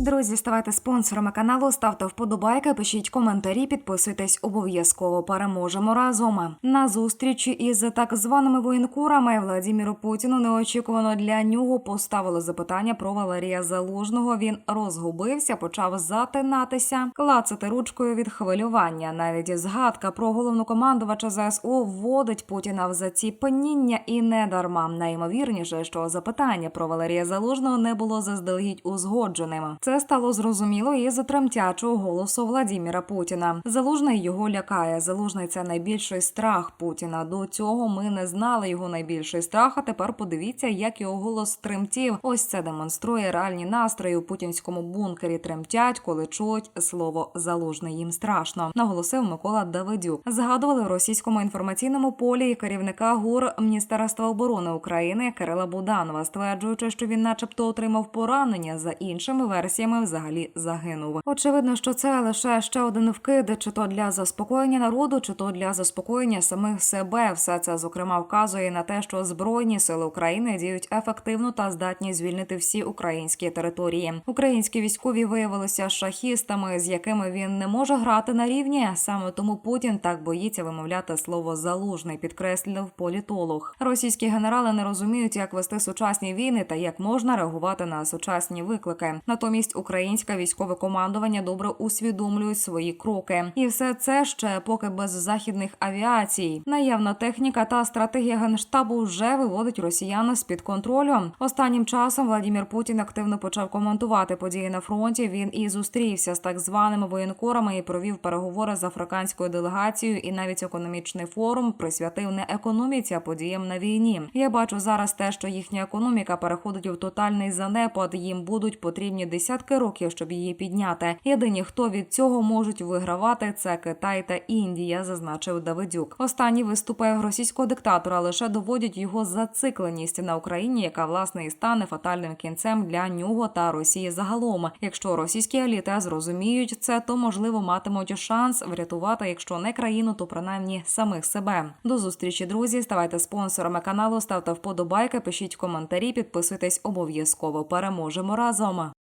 Друзі, ставайте спонсорами каналу, ставте вподобайки, пишіть коментарі, підписуйтесь обов'язково. Переможемо разом. На зустрічі із так званими воєнкурами Владіміру Путіну неочікувано для нього поставили запитання про Валерія Залужного. Він розгубився, почав затинатися, клацати ручкою від хвилювання. Навіть згадка про головнокомандувача ЗСУ вводить Путіна в заціпеніння і не дарма. Найімовірніше, що запитання про Валерія Залужного не було заздалегідь узгодженим. Це стало зрозуміло із тремтячого голосу Владіміра Путіна. Залужний його лякає. Залужний це найбільший страх Путіна. До цього ми не знали його найбільший страх. А тепер подивіться, як його голос тремтів. Ось це демонструє реальні настрої у путінському бункері. Тремтять, коли чують слово залужний. Їм страшно. Наголосив Микола Давидюк. Згадували в російському інформаційному полі керівника ГУР Міністерства оборони України Кирила Буданова, стверджуючи, що він, начебто, отримав поранення за іншими версіями, взагалі загинув. Очевидно, що це лише ще один вкид, чи то для заспокоєння народу, чи то для заспокоєння самих себе. Все це зокрема вказує на те, що збройні сили України діють ефективно та здатні звільнити всі українські території. Українські військові виявилися шахістами, з якими він не може грати на рівні. Саме тому Путін так боїться вимовляти слово залужний, підкреслив політолог. Російські генерали не розуміють, як вести сучасні війни та як можна реагувати на сучасні виклики. Натомість українське військове командування добре усвідомлюють свої кроки, і все це ще поки без західних авіацій. Наявна техніка та стратегія генштабу вже виводить росіян з під контролю. Останнім часом Владімір Путін активно почав коментувати події на фронті. Він і зустрівся з так званими воєнкорами і провів переговори з африканською делегацією. І навіть економічний форум присвятив не економіці, а подіям на війні. Я бачу зараз те, що їхня економіка переходить в тотальний занепад. Їм будуть потрібні десятки років, щоб її підняти. Єдині, хто від цього можуть вигравати, це Китай та Індія, зазначив Давидюк. Останні виступи російського диктатора лише доводять його зацикленість на Україні, яка власне і стане фатальним кінцем для нього та Росії загалом. Якщо російські еліти зрозуміють це, то можливо матимуть шанс врятувати, якщо не країну, то принаймні самих себе. До зустрічі, друзі. Ставайте спонсорами каналу, ставте вподобайки, пишіть коментарі, підписуйтесь обов'язково. Переможемо разом.